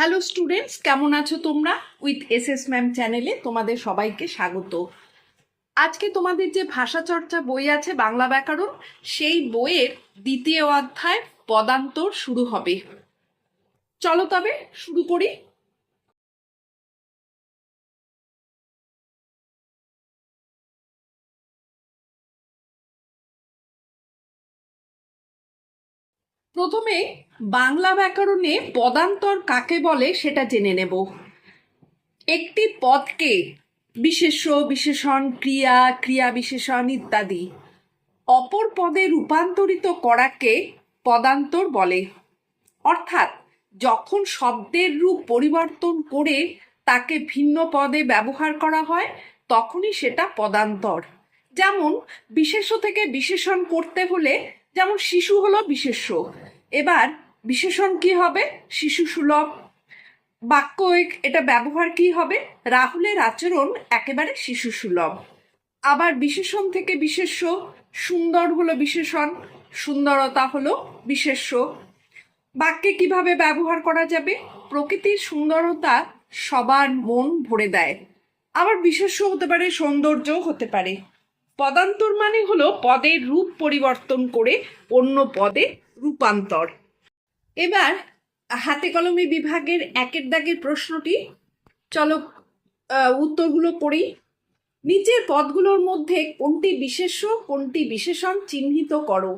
Hello students কেমন আছো তোমরা? উইথ এস এস ম্যাম চ্যানেলে তোমাদের সবাইকে স্বাগত। আজকে তোমাদের যে ভাষা চর্চা বই আছে, বাংলা ব্যাকরণ, সেই বইয়ের দ্বিতীয় অধ্যায় পদান্তর শুরু হবে। চলো তবে শুরু করি। প্রথমে বাংলা ব্যাকরণে পদান্তর কাকে বলে সেটা জেনে নেব। একটি পদকে বিশেষ্য, বিশেষণ, ক্রিয়া ক্রিয়া বিশেষণ ইত্যাদি অপর পদে রূপান্তরিত করাকে পদান্তর বলে। অর্থাৎ যখন শব্দের রূপ পরিবর্তন করে তাকে ভিন্ন পদে ব্যবহার করা হয়, তখনই সেটা পদান্তর। যেমন বিশেষ থেকে বিশেষণ করতে হলে যেমন শিশু হলো বিশেষ্য। এবার বিশেষণ কি হবে? শিশু সুলভ। বাক্য এটা ব্যবহার কি হবে? রাহুলের আচরণ একেবারে শিশু সুলভ। আবার বিশেষণ থেকে বিশেষ্য, সুন্দর হলো বিশেষণ, সুন্দরতা হলো বিশেষ্য। বাক্যে কীভাবে ব্যবহার করা যাবে? প্রকৃতির সুন্দরতা সবার মন ভরে দেয়। আবার বিশেষ্য হতে পারে, সৌন্দর্যও হতে পারে। পদান্তর মানে হলো পদের রূপ পরিবর্তন করে অন্য পদে রূপান্তর। এবার হাতে কলমে বিভাগের একের দাগের প্রশ্নটি। চলো উত্তরগুলো পড়ি। নিচের পদগুলোর মধ্যে কোনটি বিশেষ্য, কোনটি বিশেষণ চিহ্নিত করো।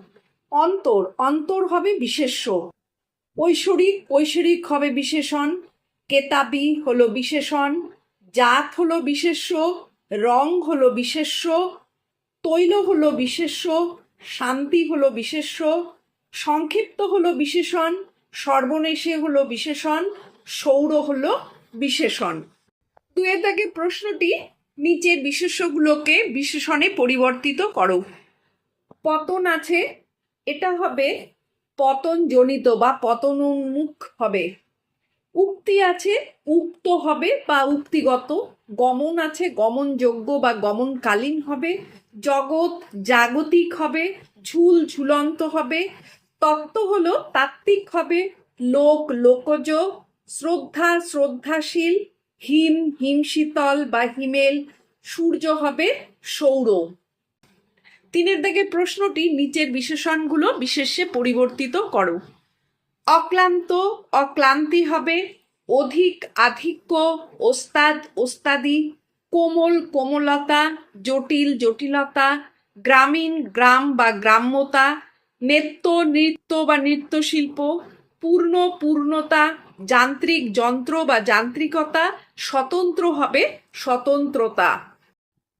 অন্তর অন্তর হবে বিশেষ্য। ঐশ্বরিক ঐশ্বরিক হবে বিশেষণ। কেতাবি হলো বিশেষণ। জাত হলো বিশেষ্য। রং হলো বিশেষ্য। তৈল হলো বিশেষ্য, শান্তি হলো বিশেষ্য, সংক্ষিপ্ত হলো বিশেষণ, সর্বনেশে হলো বিশেষণ, সৌর হলো বিশেষণ। দুয়ের দাগে প্রশ্নটি নিচের বিশেষ্যগুলোকে বিশেষণে পরিবর্তিত করো। পতন আছে, এটা হবে পতন জনিত বা পতন উন্মুখ হবে। উক্তি আছে, উক্ত হবে বা উক্তিগত, গমন আছে, গমনযোগ্য বা গমনকালীন হবে, জগৎ জাগতিক হবে, ঝুল ঝুলন্ত হবে, তত্ত্ব হলো তাত্ত্বিক হবে, লোক লোকজ, শ্রদ্ধা শ্রদ্ধাশীল হিম হিমশীতল বা হিমেল, সূর্য হবে সৌর। তিনের দাগে প্রশ্নটি নিচের বিশেষণগুলো বিশেষে পরিবর্তিত করো। অক্লান্ত, অক্লান্তি হবে। অধিক আধিক্য, ওস্তাদ, ওস্তাদি, কোমল কোমলতা, জটিল জটিলতা, গ্রামীণ গ্রাম বা গ্রাম্যতা, নেত্য, নৃত্য বা নৃত্যশিল্প, পূর্ণ পূর্ণতা, যান্ত্রিক যন্ত্র বা যান্ত্রিকতা, স্বতন্ত্র হবে স্বতন্ত্রতা।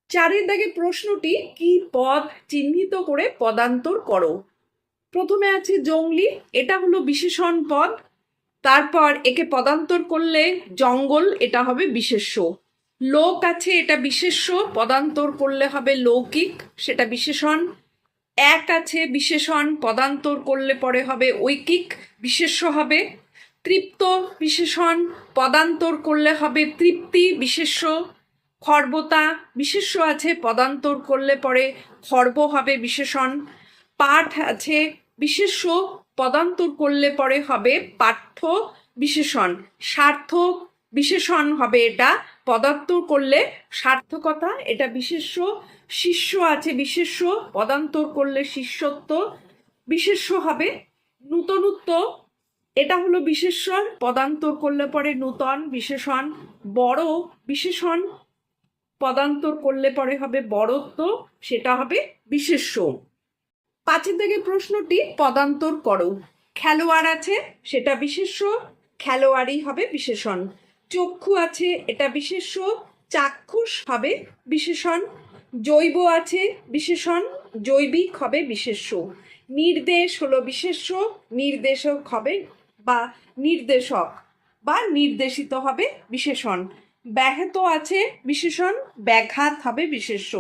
চারের দাগে প্রশ্নটি কি পদ চিহ্নিত করে পদান্তর করো? প্রথমে আছে জঙ্গলি, এটা হলো বিশেষণ পদ। তারপর একে পদান্তর করলে জঙ্গল, এটা হবে বিশেষ্য। লোক আছে, এটা বিশেষ্য, পদান্তর করলে হবে লৌকিক, সেটা বিশেষণ। এক আছে বিশেষণ, পদান্তর করলে পরে হবে ঐকিক, বিশেষ্য হবে। তৃপ্ত, বিশেষণ, পদান্তর করলে হবে তৃপ্তি, বিশেষ্য। খর্বতা, বিশেষ্য আছে, পদান্তর করলে পরে খর্ব হবে বিশেষণ। পাঠ আছে বিশেষ্য পদান্তর করলে পরে হবে পাঠ্য বিশেষণ। সার্থক বিশেষণ হবে এটা। পদান্তর করলে সার্থকতা, এটা বিশেষ্য। শিষ্য আছে বিশেষ্য, পদান্তর করলে শিষ্যত্ব। বিশেষ্য হবে নূতনত্ব, এটা হলো বিশেষণ পদান্তর করলে পরে নূতন বিশেষণ, বড় বিশেষণ। পদান্তর করলে পরে হবে বড়ত্ব, সেটা হবে বিশেষ্য। পাঁচের দিকে প্রশ্নটি পদান্তর করো। খেলোয়াড় আছে, সেটা বিশেষ্য, খেলোয়াড়ই হবে বিশেষণ। চক্ষু আছে, এটা বিশেষ্য, চাক্ষুষ হবে বিশেষণ। জৈব আছে, বিশেষণ, জৈবিক হবে বিশেষ্য। নির্দেশ হলো বিশেষ্য, নির্দেশক হবে বা নির্দেশক, বা নির্দেশিত হবে বিশেষণ। ব্যাহত আছে বিশেষণ, ব্যাঘাত হবে বিশেষ্য।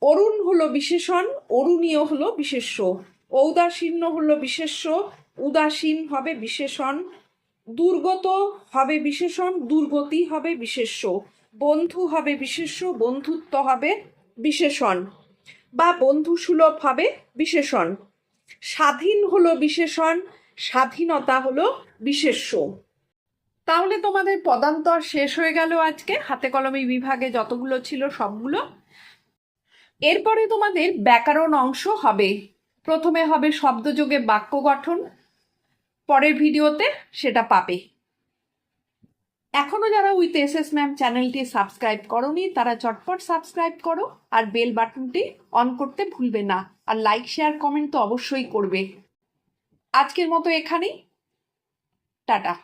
অরুণ হলো বিশেষণ, অরুণীয় হলো বিশেষ্য। ঔদাসীন্য হলো বিশেষ্য, উদাসীন হবে বিশেষণ। দুর্গত হবে বিশেষণ, দুর্গতি হবে বিশেষ্য। বন্ধু হবে বিশেষ্য, বন্ধুত্ব হবে বিশেষণ। বা বন্ধু সুলভ হবে বিশেষণ। স্বাধীন হলো বিশেষণ, স্বাধীনতা হলো বিশেষ্য। তাহলে তোমাদের পদান্তর শেষ হয়ে গেল আজকে। হাতে কলমে বিভাগে যতগুলো ছিল সবগুলো এরপরে তোমাদের ব্যাকরণ অংশ হবে। প্রথমে হবে শব্দযোগে বাক্য গঠন, পরের ভিডিওতে সেটা পাবে। এখনও যারা উইথ এস এস ম্যাম চ্যানেলটি সাবস্ক্রাইব করনি, তারা চটপট সাবস্ক্রাইব করো আর বেল বাটনটি অন করতে ভুলবে না। আর লাইক শেয়ার কমেন্ট তো অবশ্যই করবে। আজকের মতো এখানেই। টাটা।